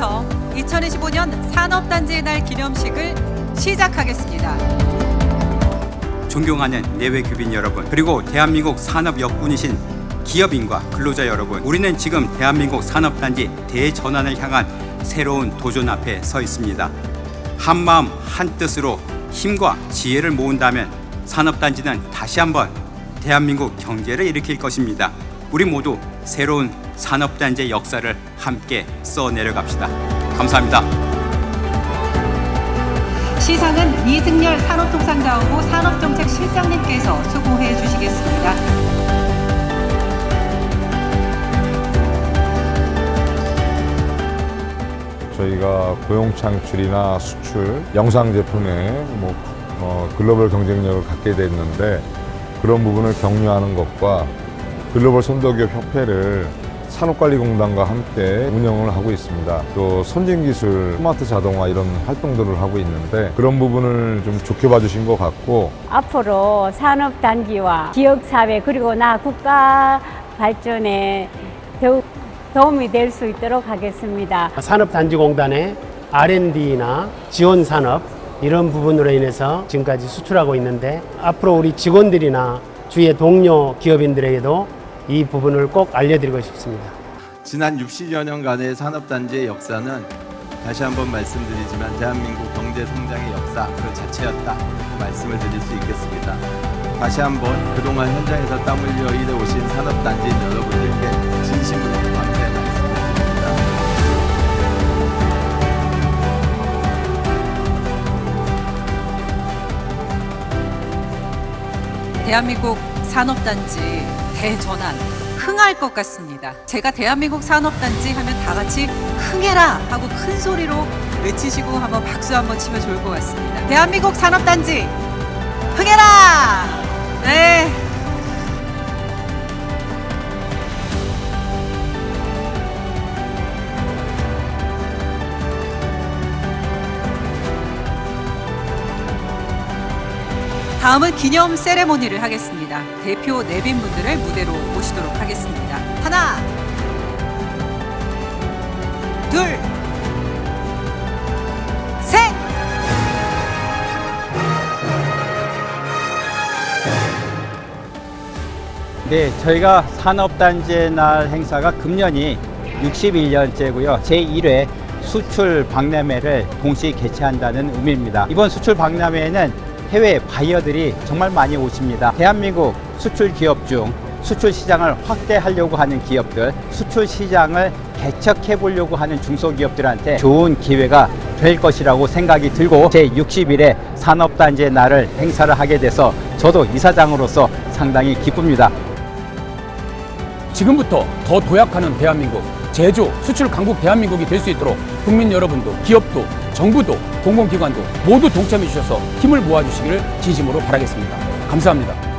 2025년 산업단지의 날 기념식을 시작하겠습니다. 존경하는 내외 교빈 여러분 그리고 대한민국 산업 역군이신 기업인과 근로자 여러분 우리는 지금 대한민국 산업단지 대전환을 향한 새로운 도전 앞에 서 있습니다 한마음 한뜻으로 힘과 지혜를 모은다면 산업단지는 다시 한번 대한민국 경제를 일으킬 것입니다 우리 모두 새로운 산업단지의 역사를 함께 써내려갑시다 감사합니다. 시상은 이승열 산업통상자원부 산업정책실장님께서 수고해 주시겠습니다. 저희가 고용 창출이나 수출, 영상 제품의 뭐 어, 글로벌 경쟁력을 갖게 됐는데 그런 부분을 격려하는 것과 글로벌 선도기업 협회를 산업관리공단과 함께 운영을 하고 있습니다. 또 선진기술, 스마트 자동화 이런 활동들을 하고 있는데 그런 부분을 좀 좋게 봐주신 것 같고 앞으로 산업 단지와 지역 사회 그리고 나 국가 발전에 더욱 도움이 될 수 있도록 하겠습니다. 산업단지공단의 R&D나 지원 산업 이런 부분으로 인해서 지금까지 수출하고 있는데 앞으로 우리 직원들이나 주위의 동료 기업인들에게도 이 부분을 꼭 알려드리고 싶습니다. 지난 60여 년간의 산업단지의 역사는 다시 한번 말씀드리지만 대한민국 경제 성장의 역사 그 자체였다 말씀을 드릴 수 있겠습니다. 다시 한번 그동안 현장에서 땀 흘려 일해 오신 산업단지인 여러분들께 진심으로 감사의 말씀을 드립니다. 대한민국 산업단지 대전환 흥할 것 같습니다. 제가 대한민국 산업단지 하면 다 같이 흥해라 하고 큰 소리로 외치시고 한번 박수 한번 치면 좋을 것 같습니다. 대한민국 산업단지 흥해라! 네. 다음은 기념 세레모니를 하겠습니다. 대표 내빈분들을 무대로 모시도록 하겠습니다. 하나, 둘, 셋! 네, 저희가 산업단지의 날 행사가 금년이 61년째고요. 제1회 수출 박람회를 동시 개최한다는 의미입니다. 이번 수출 박람회에는 해외 바이어들이 정말 많이 오십니다. 대한민국 수출 기업 중 수출 시장을 확대하려고 하는 기업들, 수출 시장을 개척해 보려고 하는 중소기업들한테 좋은 기회가 될 것이라고 생각이 들고 제 60일에 산업단지의 날을 행사를 하게 돼서 저도 이사장으로서 상당히 기쁩니다. 지금부터 더 도약하는 대한민국, 제조, 수출 강국 대한민국이 될 수 있도록 국민 여러분도, 기업도, 정부도, 공공기관도 모두 동참해 주셔서 힘을 모아주시기를 진심으로 바라겠습니다. 감사합니다.